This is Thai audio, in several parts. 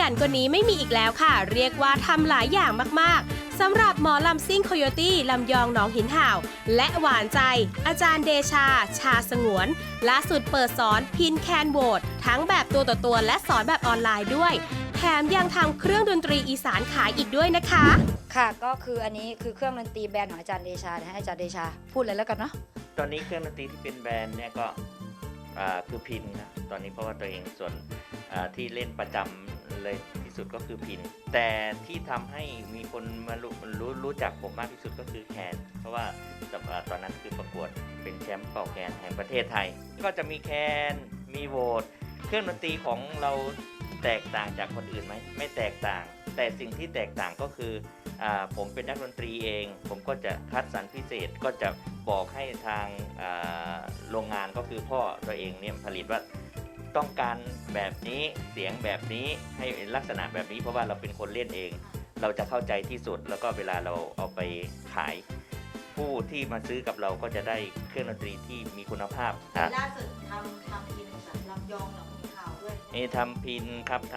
ยันกว่านี้ไม่มีอีกแล้วค่ะ เรียกว่าทำหลายอย่างมากๆสำหรับหมอลำซิ่งโคโยตี้ลำยองหนองหินห่าว และหวานใจ อาจารย์เดชา ชาสงวนล่าสุดเปิดสอนพินแคนโหวตทั้งแบบตัวต่อตัวและสอนแบบออนไลน์ด้วย แถมยังทำเครื่องดนตรีอีสานขายอีกด้วยนะคะ ค่ะก็คืออันนี้คือเครื่องดนตรีแบรนด์ของอาจารย์เดชานะให้อาจารย์เดชาพูดเลยแล้วกันเนาะตอนนี้เครื่องดนตรีที่เป็นแบรนด์เนี่ยก็อ่าคือพินนะตอนนี้เพราะว่าตัวเองส่วนอ่าที่เล่นประจำ เลยที่สุดก็คือพิน แต่ที่ทำให้มีคนมารู้รู้รู้จักผมมากที่สุดก็คือแคนเพราะว่าสัปดาห์ตอนนั้นคือประกวดเป็นแชมป์เป่าแคนแห่งประเทศไทย ก็จะมีแคนมีโหวตเครื่องดนตรีของเราแตกต่างจากคนอื่นไหมไม่แตกต่าง แต่สิ่งที่แตกต่างก็คืออผมเป็นนักดนตรีเอง ผมก็จะคัดสรรพิเศษก็จะบอกให้ทางโรงงานก็คือพ่อตัวเองเนี่ยผลิตว่า ต้องการแบบนี้เสียงแบบนี้ให้ลักษณะแบบนี้เพราะว่าเราเป็นคนเล่นเอง เราจะเข้าใจที่สุดแล้วก็เวลาเราเอาไปขาย ผู้ที่มาซื้อกับเราก็จะได้เครื่องดนตรีที่มีคุณภาพอะล่าสุดทำทำกินแบบลำยองหนองหินขาวด้วยนี่ทำพินครับท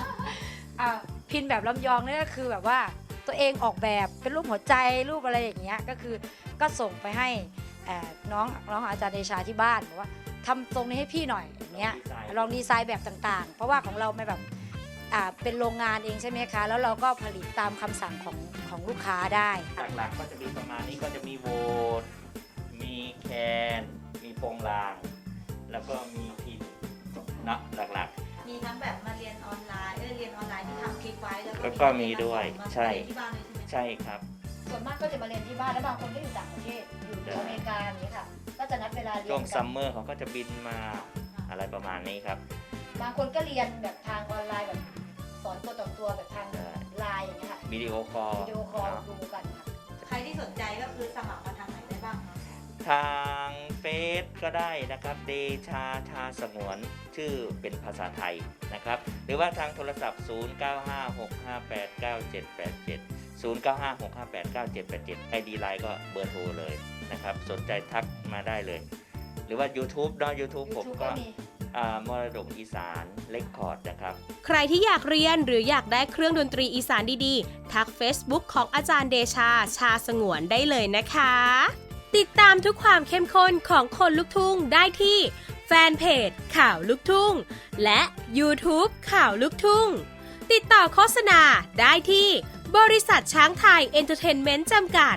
ำอ่าพินแบบลำยองเนี่ยก็คือแบบว่าตัวเองออกแบบเป็นรูปหัวใจรูปอะไรอย่างเงี้ยก็คือก็ส่งไปให้เอ่อน้องน้องอาจารย์เดชาที่บ้านบอกว่า ทำตรงนี้ให้พี่หน่อยอย่างเงี้ยลองดีไซน์แบบต่างๆ เพราะว่าของเราไม่แบบอ่าเป็นโรงงานเองใช่ไหมคะ แล้วเราก็ผลิตตามคำสั่งของของลูกค้าได้หลักๆก็จะมีประมาณนี้ก็จะมีโหวตมีแคน มีโปงลาง แล้วก็มีพินเนาะหลักมีทั้งแบบมาเรียนออนไลน์เออเรียนออนไลน์ที่ทำคลิปไว้แล้วแล้วก็มีด้วยมาใช่เรียนที่บ้านเลยใช่ไหมๆใช่ครับ ส่วนมากก็จะมาเรียนที่บ้านแล้วบางคนก็อยู่ต่างประเทศอยู่อเมริ เวลาเรียช่วงนกัซันมเมอร์เขาก็จะบินมาอะไรประมาณนี้ครับ บางคนก็เรียนแบบทางออนไลน์แบบสอนตัวต่อตัวแบบทางใช่ไลน์อย่างเงี้ยค่ะวิดีโอคอลวิดีโอคอลเนาะดูกันค่ะใครที่สนใจก็คือสมัครมาทางไหนได้บ้างคะทางเฟซก็ได้นะครับเดชาชาสงวนชื่อเป็นภาษาไทยนะครับ หรือว่าทางโทรศัพท์ 0956589787 0956589787 ID ไลน์ก็เบอร์โทรเลย นะครับ สนใจทักมาได้เลย หรือว่า YouTube เนาะ YouTube ผม YouTube ก็ก็มี อ่ามรดกอีสานเลคคอร์ดนะครับ ใครที่อยากเรียนหรืออยากได้เครื่องดนตรีอีสานดีๆ ทัก Facebook ของอาจารย์เดชา ชาสงวนได้เลยนะคะ ติดตามทุกความเข้มข้นของคนลุกทุ่งได้ที่ แฟนเพจข่าวลุกทุ่ง และ YouTube ข่าวลุกทุ่ง ติดต่อโฆษณาได้ที่ บริษัทช้างไทยเอนเตอร์เทนเมนต์จำกัด